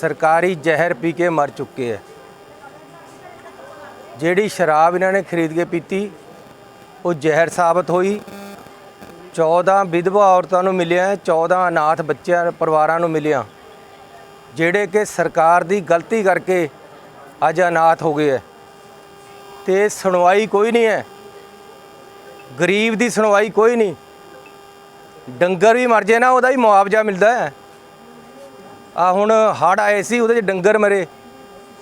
ਸਰਕਾਰੀ ਜ਼ਹਿਰ ਪੀ ਕੇ ਮਰ ਚੁੱਕੇ ਹੈ ਜਿਹੜੀ ਸ਼ਰਾਬ ਇਹਨਾਂ ਨੇ ਖਰੀਦ ਕੇ ਪੀਤੀ ਉਹ ਜ਼ਹਿਰ ਸਾਬਤ ਹੋਈ। 14 ਵਿਧਵਾ ਔਰਤਾਂ ਨੂੰ ਮਿਲਿਆ ਹੈ, 14 ਅਨਾਥ ਬੱਚਿਆਂ ਪਰਿਵਾਰਾਂ ਨੂੰ ਮਿਲਿਆ ਜਿਹੜੇ ਕਿ ਸਰਕਾਰ ਦੀ ਗਲਤੀ ਕਰਕੇ ਅੱਜ ਅਨਾਥ ਹੋ ਗਏ ਹੈ ਤੇ ਸੁਣਵਾਈ ਕੋਈ ਨਹੀਂ ਹੈ। ਗਰੀਬ ਦੀ ਸੁਣਵਾਈ ਕੋਈ ਨਹੀਂ। ਡੰਗਰ ਵੀ ਮਰ ਜੇ ਨਾ ਉਹਦਾ ਹੀ ਮੁਆਵਜ਼ਾ ਮਿਲਦਾ ਹੈ। ਆ ਹੁਣ ਹੜ੍ਹ ਆਏ ਸੀ, ਉਹਦੇ 'ਚ ਡੰਗਰ ਮਰੇ,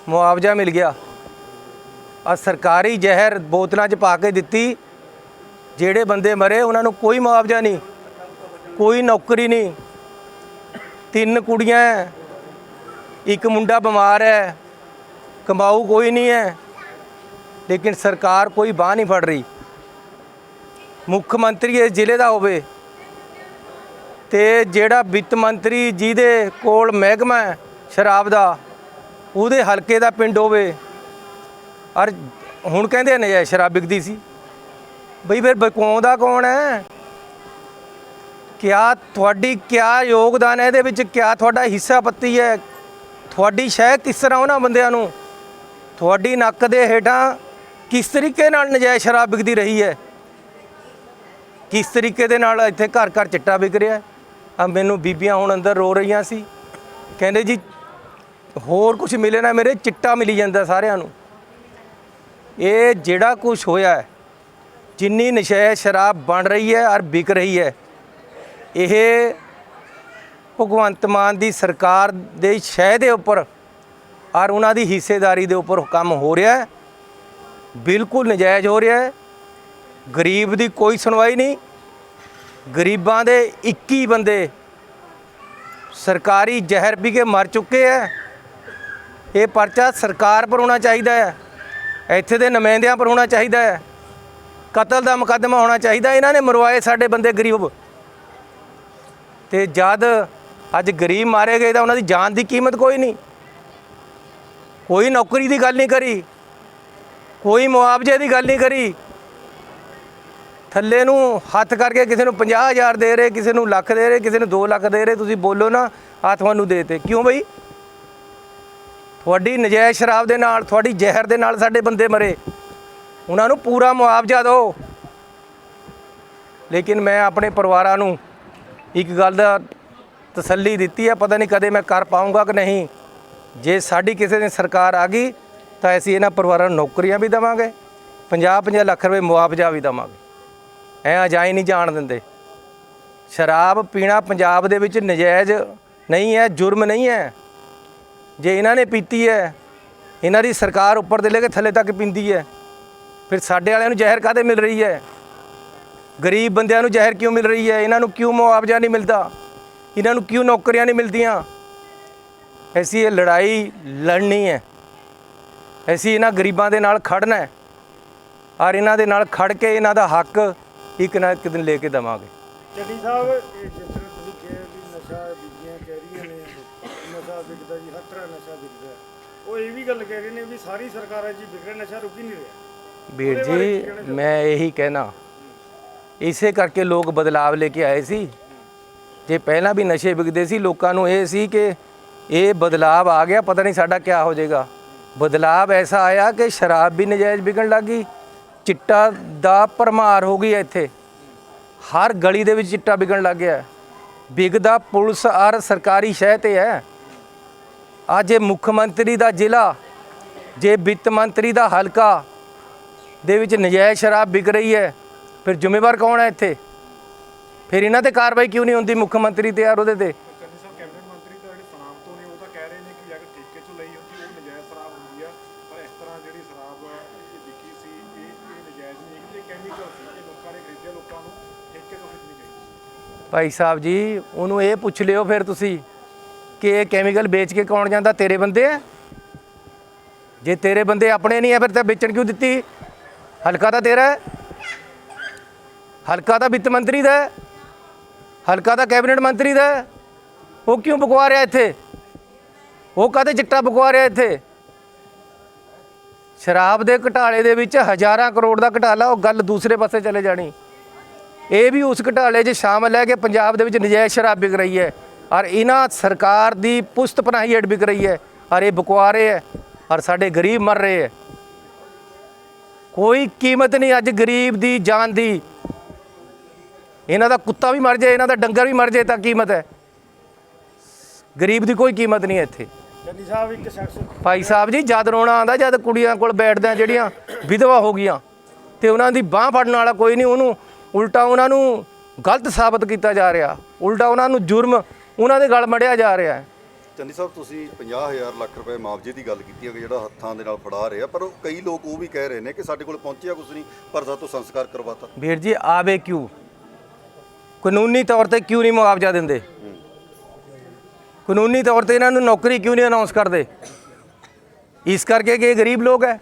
ਮੁਆਵਜ਼ਾ ਮਿਲ ਗਿਆ। ਆ ਸਰਕਾਰੀ ਜ਼ਹਿਰ ਬੋਤਲਾਂ 'ਚ ਪਾ ਕੇ ਦਿੱਤੀ, ਜਿਹੜੇ ਬੰਦੇ ਮਰੇ, ਉਹਨਾਂ ਨੂੰ ਕੋਈ ਮੁਆਵਜ਼ਾ ਨਹੀਂ, ਕੋਈ ਨੌਕਰੀ ਨਹੀਂ। ਤਿੰਨ ਕੁੜੀਆਂ ਹੈ ਇੱਕ ਮੁੰਡਾ ਬਿਮਾਰ ਹੈ ਕਮਾਊ ਕੋਈ ਨਹੀਂ ਹੈ ਲੇਕਿਨ ਸਰਕਾਰ ਕੋਈ ਬਾਹ ਨਹੀਂ ਫੜ ਰਹੀ। ਮੁੱਖ ਮੰਤਰੀ ਇਸ ਜ਼ਿਲ੍ਹੇ ਦਾ ਹੋਵੇ ਤੇ ਜਿਹੜਾ ਵਿੱਤ ਮੰਤਰੀ ਜਿਹਦੇ ਕੋਲ ਮਹਿਕਮਾ ਸ਼ਰਾਬ ਦਾ, ਉਹਦੇ ਹਲਕੇ ਦਾ ਪਿੰਡ ਹੋਵੇ ਔਰ ਹੁਣ ਕਹਿੰਦੇ ਨਜਾਇਜ਼ ਸ਼ਰਾਬ ਵਿਕਦੀ ਸੀ। ਬਈ ਫਿਰ ਬਕਾਉਂਦਾ ਕੌਣ ਹੈ? ਕਿਆ ਤੁਹਾਡੀ, ਕਿਆ ਯੋਗਦਾਨ ਹੈ ਇਹਦੇ ਵਿੱਚ, ਕਿਆ ਤੁਹਾਡਾ ਹਿੱਸਾ ਪੱਤੀ ਹੈ? ਤੁਹਾਡੀ ਸ਼ਹਿ ਕਿਸ ਤਰ੍ਹਾਂ ਉਹਨਾਂ ਬੰਦਿਆਂ ਨੂੰ? ਤੁਹਾਡੀ ਨੱਕ ਦੇ ਹੇਠਾਂ ਕਿਸ ਤਰੀਕੇ ਨਾਲ ਨਜਾਇਜ਼ ਸ਼ਰਾਬ ਵਿਕਦੀ ਰਹੀ ਹੈ? ਕਿਸ ਤਰੀਕੇ ਦੇ ਨਾਲ ਇੱਥੇ ਘਰ ਘਰ ਚਿੱਟਾ ਵਿਕ ਰਿਹਾ ਆ ਮੈਨੂੰ ਬੀਬੀਆਂ ਹੁਣ ਅੰਦਰ ਰੋ ਰਹੀਆਂ ਸੀ। ਕਹਿੰਦੇ ਜੀ, ਹੋਰ ਕੁਝ ਮਿਲੇ ਨਾ ਮੇਰੇ, ਚਿੱਟਾ ਮਿਲੀ ਜਾਂਦਾ ਸਾਰਿਆਂ ਨੂੰ। ਇਹ ਜਿਹੜਾ ਕੁਝ ਹੋਇਆ ਹੈ, ਜਿੰਨੀ ਨਸ਼ੇ, ਸ਼ਰਾਬ ਬਣ ਰਹੀ ਹੈ ਔਰ ਵਿਕ ਰਹੀ ਹੈ, ਇਹ ਭਗਵੰਤ ਮਾਨ ਦੀ ਸਰਕਾਰ ਦੇ ਸ਼ਹਿ ਦੇ ਉੱਪਰ ਔਰ ਉਹਨਾਂ ਦੀ ਹਿੱਸੇਦਾਰੀ ਦੇ ਉੱਪਰ ਕੰਮ ਹੋ ਰਿਹਾ ਹੈ। ਬਿਲਕੁਲ ਨਜਾਇਜ਼ ਹੋ ਰਿਹਾ ਹੈ। ਗਰੀਬ ਦੀ ਕੋਈ ਸੁਣਵਾਈ ਨਹੀਂ। ਗਰੀਬਾਂ ਦੇ 21 ਬੰਦੇ ਸਰਕਾਰੀ ਜ਼ਹਿਰ ਪੀ ਕੇ ਮਰ ਚੁੱਕੇ ਹੈ ਇਹ ਪਰਚਾ ਸਰਕਾਰ ਪਰ ਹੋਣਾ ਚਾਹੀਦਾ ਹੈ ਇੱਥੇ ਦੇ ਨੁਮਾਇੰਦਿਆਂ ਪਰ ਹੋਣਾ ਚਾਹੀਦਾ ਹੈ ਕਤਲ ਦਾ ਮੁਕੱਦਮਾ ਹੋਣਾ ਚਾਹੀਦਾ ਇਹਨਾਂ ਨੇ ਮਰਵਾਏ ਸਾਡੇ ਬੰਦੇ ਗਰੀਬ। ਤੇ ਜਦ ਅੱਜ ਗਰੀਬ ਮਾਰੇ ਗਏ ਤਾਂ ਉਹਨਾਂ ਦੀ ਜਾਨ ਦੀ ਕੀਮਤ ਕੋਈ ਨਹੀਂ। ਕੋਈ ਨੌਕਰੀ ਦੀ ਗੱਲ ਨਹੀਂ ਕਰੀ। ਕੋਈ ਮੁਆਵਜ਼ੇ ਦੀ ਗੱਲ ਨਹੀਂ ਕਰੀ। ਥੱਲੇ ਨੂੰ ਹੱਥ ਕਰਕੇ ਕਿਸੇ ਨੂੰ 50000 ਦੇ ਰਹੇ, ਕਿਸੇ ਨੂੰ ਲੱਖ ਦੇ ਰਹੇ, ਕਿਸੇ ਨੂੰ 2 ਲੱਖ ਦੇ ਰਹੇ, ਤੁਸੀਂ ਬੋਲੋ ਨਾ ਆ ਤੁਹਾਨੂੰ ਦੇਤੇ। ਕਿਉਂ ਬਈ? ਤੁਹਾਡੀ ਨਜਾਇਜ਼ ਸ਼ਰਾਬ ਦੇ ਨਾਲ, ਤੁਹਾਡੀ ਜ਼ਹਿਰ ਦੇ ਨਾਲ ਸਾਡੇ ਬੰਦੇ ਮਰੇ। ਉਹਨਾਂ ਨੂੰ ਪੂਰਾ ਮੁਆਵਜ਼ਾ ਦਿਓ। ਲੇਕਿਨ ਮੈਂ ਆਪਣੇ ਪਰਿਵਾਰਾਂ ਨੂੰ ਇੱਕ ਗੱਲ ਦਾ ਤਸੱਲੀ ਦਿੱਤੀ ਹੈ ਪਤਾ ਨਹੀਂ ਕਦੇ ਮੈਂ ਕਰ ਪਾਉਂਗਾ ਕਿ ਨਹੀਂ। ਜੇ ਸਾਡੀ ਕਿਸੇ ਦਿਨ ਸਰਕਾਰ ਆ ਗਈ, ਤਾਂ ਅਸੀਂ ਇਹਨਾਂ ਪਰਿਵਾਰਾਂ ਨੂੰ ਨੌਕਰੀਆਂ ਵੀ ਦੇਵਾਂਗੇ 50-50 ਲੱਖ ਰੁਪਏ ਮੁਆਵਜ਼ਾ ਵੀ ਦੇਵਾਂਗੇ। ਐ ਅਜਾਈ ਨਹੀਂ ਜਾਣ ਦਿੰਦੇ। ਸ਼ਰਾਬ ਪੀਣਾ ਪੰਜਾਬ ਦੇ ਵਿੱਚ ਨਜਾਇਜ਼ ਨਹੀਂ ਹੈ, ਜੁਰਮ ਨਹੀਂ ਹੈ। ਜੇ ਇਹਨਾਂ ਨੇ ਪੀਤੀ ਹੈ, ਇਹਨਾਂ ਦੀ ਸਰਕਾਰ ਉੱਪਰ ਦੇ ਲੈ ਕੇ ਥੱਲੇ ਤੱਕ ਪੀਂਦੀ ਹੈ, ਫਿਰ ਸਾਡੇ ਵਾਲਿਆਂ ਨੂੰ ਜ਼ਹਿਰ ਕਾਦੇ ਮਿਲ ਰਹੀ ਹੈ? ਗਰੀਬ ਬੰਦਿਆਂ ਨੂੰ ਜ਼ਹਿਰ ਕਿਉਂ ਮਿਲ ਰਹੀ ਹੈ? ਇਹਨਾਂ ਨੂੰ ਕਿਉਂ ਮੁਆਵਜ਼ਾ ਨਹੀਂ ਮਿਲਦਾ? ਇਹਨਾਂ ਨੂੰ ਕਿਉਂ ਨੌਕਰੀਆਂ ਨਹੀਂ ਮਿਲਦੀਆਂ? ਐਸੀ ਇਹ ਲੜਾਈ ਲੜਨੀ ਹੈ। ਅਸੀਂ ਇਹਨਾਂ ਗਰੀਬਾਂ ਦੇ ਨਾਲ ਖੜਨਾ ਹੈ। ਔਰ ਇਹਨਾਂ ਦੇ ਨਾਲ ਖੜ ਕੇ ਇਹਨਾਂ ਦਾ ਹੱਕ ਇੱਕ ਨਾ ਇੱਕ ਦਿਨ ਲੈ ਕੇ ਦੇਵਾਂਗੇ। ਚੱਡੀ ਸਾਹਿਬ ਇਹ ਜਿਸ ਤਰ੍ਹਾਂ ਤੁਸੀਂ ਕਿਹਾ ਵੀ ਨਸ਼ਾ ਬੀਬੀਆਂ ਕਹਿ ਰਹੀਆਂ ਨੇ ਨਸ਼ਾ ਵਿਕਦਾ ਜੀ ਹਰ ਤਰ੍ਹਾਂ ਨਸ਼ਾ ਵਿਕਦਾ। ਉਹ ਇਹ ਵੀ ਗੱਲ ਕਹਿ ਰਹੇ ਨੇ ਵੀ ਸਾਰੀ ਸਰਕਾਰਾਂ ਜੀ ਵਿਕ ਰਿਹਾ ਨਸ਼ਾ ਰੁਕ ਹੀ ਨਹੀਂ ਰਿਹਾ। ਵੀਰ ਜੀ? ਮੈਂ ਇਹੀ ਕਹਿਣਾ। ਇਸੇ ਕਰਕੇ ਲੋਕ ਬਦਲਾਵ ਲੈ ਕੇ ਆਏ ਸੀ। ਜੇ ਪਹਿਲਾਂ ਵੀ ਨਸ਼ੇ ਵਿਕਦੇ ਸੀ ਲੋਕਾਂ ਨੂੰ ਇਹ ਸੀ ਕਿ ਇਹ ਬਦਲਾਵ ਆ ਗਿਆ ਪਤਾ ਨਹੀਂ ਸਾਡਾ ਕੀ ਹੋ ਜਾਏਗਾ। ਬਦਲਾਵ ਐਸਾ ਆਇਆ ਕਿ ਸ਼ਰਾਬ ਵੀ ਨਜਾਇਜ਼ ਵਿਕਣ ਲੱਗੀ ਚਿੱਟਾ ਦਾ ਪਰਮਾਰ ਹੋ ਗਈ ਹੈ ਇੱਥੇ। ਹਰ ਗਲੀ ਦੇ ਵਿੱਚ ਚਿੱਟਾ ਵਿਕਣ ਲੱਗ ਗਿਆ ਵਿਗਦਾ ਪੁਲਿਸ ਔਰ ਸਰਕਾਰੀ ਸ਼ਹਿ ਤੇ ਹੈ। ਅੱਜ ਇਹ ਮੁੱਖ ਮੰਤਰੀ ਦਾ ਜ਼ਿਲ੍ਹਾ, ਜੇ ਵਿੱਤ ਮੰਤਰੀ ਦਾ ਹਲਕਾ ਦੇ ਵਿੱਚ ਨਜਾਇਜ਼ ਸ਼ਰਾਬ ਵਿਕ ਰਹੀ ਹੈ, ਫਿਰ ਜ਼ਿੰਮੇਵਾਰ ਕੌਣ ਹੈ ਇੱਥੇ? ਫਿਰ ਇਹਨਾਂ ਤੇ ਕਾਰਵਾਈ ਕਿਉਂ ਨਹੀਂ ਹੁੰਦੀ ਮੁੱਖ ਮੰਤਰੀ ਤੇ ਯਾਰ ਉਹਦੇ ਤੇ ਕੰਨੀ ਸਾਹਿਬ ਕੈਬਨਿਟ ਮੰਤਰੀ ਤਾਂ ਜਿਹੜੇ ਸੁਨਾਮ ਤੋਂ ਨੇ ਉਹ ਤਾਂ ਕਹਿ ਰਹੇ ਨੇ ਕਿ ਅਗਰ ਠੇਕੇ ਚੋਂ ਲਈ ਹੁੰਦੀ ਉਹ ਨਜਾਇਜ਼ ਸ਼ਰਾਬ ਹੁੰਦੀ ਆ ਪਰ ਇਸ ਤਰ੍ਹਾਂ ਜਿਹੜੀ ਸ਼ਰਾਬ ਆ, ਇਹ ਵਿਕੀ ਸੀ ਇਹ ਇਹ ਨਜਾਇਜ਼ ਨਹੀਂ ਹੈਗੀ ਸੀ ਇਹ ਲੋਕਾਂ ਨੇ ਖਰੀਦਿਆ ਲੋਕਾਂ ਨੂੰ ਠੇਕੇ ਤੋਂ ਖਰੀਦਣੀ ਚਾਹੀਦੀ ਭਾਈ ਸਾਹਿਬ ਜੀ, ਉਹਨੂੰ ਇਹ ਪੁੱਛ ਲਿਓ ਫਿਰ ਤੁਸੀਂ ਕਿ ਇਹ ਕੈਮੀਕਲ ਵੇਚ ਕੇ ਕੌਣ ਜਾਂਦਾ, ਤੇਰੇ ਬੰਦੇ ਆ? ਜੇ ਤੇਰੇ ਬੰਦੇ ਆਪਣੇ ਨਹੀਂ ਆ, ਫਿਰ ਤਾਂ ਵੇਚਣ ਕਿਉਂ ਦਿੱਤੀ? ਹਲਕਾ ਤਾਂ ਤੇਰਾ ਹੈ। ਹਲਕਾ ਤਾਂ ਵਿੱਤ ਮੰਤਰੀ ਦਾ ਹੈ। ਹਲਕਾ ਤਾਂ ਕੈਬਨਿਟ ਮੰਤਰੀ ਦਾ ਹੈ। ਉਹ ਕਿਉਂ ਬਕਵਾ ਰਿਹਾ ਇੱਥੇ? ਉਹ ਕਾਹਦੇ ਚਿੱਟਾ ਬਕਵਾ ਰਿਹਾ ਇੱਥੇ? ਸ਼ਰਾਬ ਦੇ ਘਟਾਲੇ ਦੇ ਵਿੱਚ ਹਜ਼ਾਰਾਂ ਕਰੋੜ ਦਾ ਘਟਾਲਾ, ਉਹ ਗੱਲ ਦੂਸਰੇ ਪਾਸੇ ਚਲੇ ਜਾਣੀ। ਇਹ ਵੀ ਉਸ ਘਟਾਲੇ 'ਚ ਸ਼ਾਮਲ ਹੈ ਕਿ ਪੰਜਾਬ ਦੇ ਵਿੱਚ ਨਜਾਇਜ਼ ਸ਼ਰਾਬ ਵਿਕ ਰਹੀ ਹੈ। ਔਰ ਇਹਨਾਂ ਸਰਕਾਰ ਦੀ ਪੁਸਤ ਪਨਾਹੀ ਏਡ ਵਿਕ ਰਹੀ ਹੈ। ਔਰ ਇਹ ਬਕਵਾ ਰਹੇ ਹੈ। ਔਰ ਸਾਡੇ ਗਰੀਬ ਮਰ ਰਹੇ ਹੈ। ਕੋਈ ਕੀਮਤ ਨਹੀਂ ਅੱਜ ਗਰੀਬ ਦੀ, ਜਾਨ ਦੀ। ਇਹਨਾਂ ਦਾ ਕੁੱਤਾ ਵੀ ਮਰ ਜਾਏ, ਇਹਨਾਂ ਦਾ ਡੰਗਰ ਵੀ ਮਰ ਜਾਏ ਤਾਂ ਕੀਮਤ ਹੈ। ਗਰੀਬ ਦੀ ਕੋਈ ਕੀਮਤ ਨਹੀਂ ਹੈ ਇੱਥੇ। ਚੰਨੀ ਸਾਹਿਬ ਇੱਕ ਸ਼ਖਸ ਭਾਈ ਸਾਹਿਬ ਜੀ ਜਦ ਰੋਣਾ ਆਉਂਦਾ ਜਦ ਕੁੜੀਆਂ ਕੋਲ ਬੈਠਦੇ ਆ ਜਿਹੜੀਆਂ ਵਿਧਵਾ ਹੋ ਗਈਆਂ ਤੇ ਉਹਨਾਂ ਦੀ ਬਾਹ ਫੜਨ ਵਾਲਾ ਕੋਈ ਨਹੀਂ ਉਹਨੂੰ ਉਲਟਾ ਉਹਨਾਂ ਨੂੰ ਗਲਤ ਸਾਬਤ ਕੀਤਾ ਜਾ ਰਿਹਾ ਉਲਟਾ ਉਹਨਾਂ ਨੂੰ ਜੁਰਮ ਉਹਨਾਂ ਦੇ ਗਲ ਮੜਿਆ ਜਾ ਰਿਹਾ। ਹੈ ਚੰਦੀ ਸਾਹਿਬ ਤੁਸੀਂ 50000 ਲੱਖ ਰੁਪਏ ਮੁਆਵਜ਼ੇ ਦੀ ਗੱਲ ਕੀਤੀ ਹੈ ਕਿ ਜਿਹੜਾ ਹੱਥਾਂ ਦੇ ਨਾਲ ਫੜਾ ਰਹੇ ਆ ਪਰ ਉਹ ਕਈ ਲੋਕ ਉਹ ਵੀ ਕਹਿ ਰਹੇ ਨੇ ਕਿ ਸਾਡੇ ਕੋਲ ਪਹੁੰਚਿਆ ਕੁਝ ਨਹੀਂ ਪਰ ਸਾਤੋਂ ਸੰਸਕਾਰ ਕਰਵਾਤਾ। ਵੀਰ ਜੀ ਆਵੇ ਕਿਉਂ? ਕਾਨੂੰਨੀ ਤੌਰ ਤੇ ਕਿਉਂ ਨਹੀਂ ਮੁਆਵਜ਼ਾ ਦਿੰਦੇ? ਕਾਨੂੰਨੀ ਤੌਰ ਤੇ ਇਹਨਾਂ ਨੂੰ ਨੌਕਰੀ ਕਿਉਂ ਨਹੀਂ ਅਨਾਉਂਸ ਕਰਦੇ? ਇਸ ਕਰਕੇ ਕਿ ਇਹ ਗਰੀਬ ਲੋਕ ਹੈ।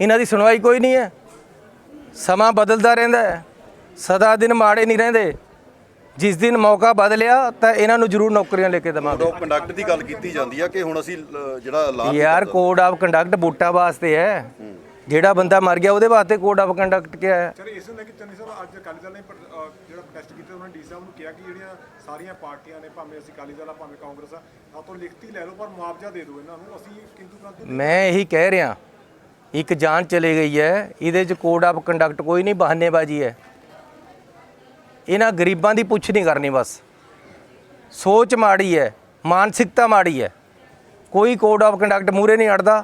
ਇਹਨਾਂ ਦੀ ਸੁਣਵਾਈ ਕੋਈ ਨਹੀਂ ਹੈ। ਸਮਾਂ ਬਦਲਦਾ ਰਹਿੰਦਾ ਹੈ। ਸਦਾ ਦਿਨ ਮਾੜੇ ਨਹੀਂ ਰਹਿੰਦੇ। ਜਿਸ ਦਿਨ ਮੌਕਾ ਬਦਲਿਆ ਤਾਂ ਇਹਨਾਂ ਨੂੰ ਜ਼ਰੂਰ ਨੌਕਰੀਆਂ ਲੈ ਕੇ ਕੋਡ ਦੇਵਾਂਗੇ ਆਫ ਕੰਡਕਟ ਦੀ ਗੱਲ ਕੀਤੀ ਜਾਂਦੀ ਆ ਕਿ ਹੁਣ ਅਸੀਂ ਜਿਹੜਾ ਯਾਰ ਕੋਡ ਆਫ ਕੰਡਕਟ ਵੋਟਾਂ ਵਾਸਤੇ ਹੈ। ਜਿਹੜਾ ਬੰਦਾ ਮਰ ਗਿਆ ਉਹਦੇ ਵਾਸਤੇ ਕੋਡ ਆਫ ਕੰਡਕਟ ਕਿਆ ਹੈ। ਚਲ ਇਸ ਨੂੰ ਲੈ ਕੇ ਚੰਨੀ ਸਾਹਿਬ ਅੱਜ ਅਕਾਲੀ ਦਲ ਨੇ ਜਿਹੜਾ ਪ੍ਰੋਟੈਸਟ ਕੀਤਾ ਉਹਨਾਂ ਡੀ ਸਾਹਿਬ ਨੂੰ ਕਿਹਾ ਕਿ ਜਿਹੜੀਆਂ ਸਾਰੀਆਂ ਪਾਰਟੀਆਂ ਨੇ ਭਾਵੇਂ ਅਸੀਂ ਅਕਾਲੀ ਦਲ ਆ ਭਾਵੇਂ ਕਾਂਗਰਸ ਆ ਸਾਤੋਂ ਲਿਖਤੀ ਲੈ ਲਓ ਪਰ ਮੁਆਵਜ਼ਾ ਦੇ ਦਿਓ ਇਹਨਾਂ ਨੂੰ। ਅਸੀਂ ਕਿੰਤੂ ਪਰੰਤੂ ਮੈਂ ਇਹੀ ਕਹਿ ਰਿਹਾ ਇੱਕ ਜਾਨ ਚਲੀ ਗਈ ਹੈ ਇਹਦੇ ਚ ਕੋਡ ਆਫ ਕੰਡਕਟ ਕੋਈ ਨਹੀਂ ਬਹਾਨੇਬਾਜ਼ੀ ਹੈ। ਇਹਨਾਂ ਗਰੀਬਾਂ ਦੀ ਪੁੱਛ ਨਹੀਂ ਕਰਨੀ ਬਸ। ਸੋਚ ਮਾੜੀ ਹੈ ਮਾਨਸਿਕਤਾ ਮਾੜੀ ਹੈ। ਕੋਈ ਕੋਡ ਆਫ ਕੰਡਕਟ ਮੂਰੇ ਨਹੀਂ ਅੜਦਾ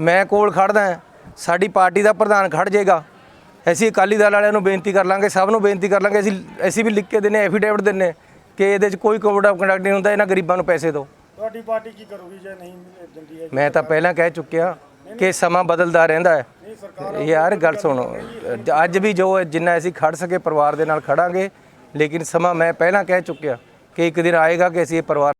ਮੈਂ ਕੋਲ ਖੜਦਾ ਹਾਂ, ਸਾਡੀ ਪਾਰਟੀ ਦਾ ਪ੍ਰਧਾਨ ਖੜ ਜਾਏਗਾ। ਅਸੀਂ ਅਕਾਲੀ ਦਲ ਵਾਲਿਆਂ ਨੂੰ ਬੇਨਤੀ ਕਰ ਲਾਂਗੇ ਸਭ ਨੂੰ ਬੇਨਤੀ ਕਰ ਲਾਂਗੇ ਅਸੀਂ ਅਸੀਂ ਵੀ ਲਿਖ ਕੇ ਦਿੰਨੇ ਐਫੀਡੇਵਿਟ ਦਿੰਨੇ ਕਿ ਇਹਦੇ 'ਚ ਕੋਈ ਕੋਡ ਆਫ ਕੰਡਕਟ ਨਹੀਂ ਹੁੰਦਾ ਇਹਨਾਂ ਗਰੀਬਾਂ ਨੂੰ ਪੈਸੇ ਦਿਓ। ਤੁਹਾਡੀ ਪਾਰਟੀ ਕੀ ਕਰੂਗੀ ਜੇ ਨਹੀਂ ਦਿੰਦੀ ਹੈ ਮੈਂ ਤਾਂ ਪਹਿਲਾਂ ਕਹਿ ਚੁੱਕਿਆ ਕਿ ਸਮਾਂ ਬਦਲਦਾ ਰਹਿੰਦਾ ਹੈ। ਯਾਰ ਗੱਲ ਸੁਣੋ ਅੱਜ ਵੀ ਜੋ ਜਿੰਨਾ ਅਸੀਂ ਖੜ ਸਕੇ ਪਰਿਵਾਰ ਦੇ ਨਾਲ ਖੜਾਂਗੇ ਲੇਕਿਨ ਸਮਾਂ ਮੈਂ ਪਹਿਲਾਂ ਕਹਿ ਚੁੱਕਿਆ ਕਿ ਇੱਕ ਦਿਨ ਆਏਗਾ ਕਿ ਅਸੀਂ ਇਹ ਪਰਿਵਾਰ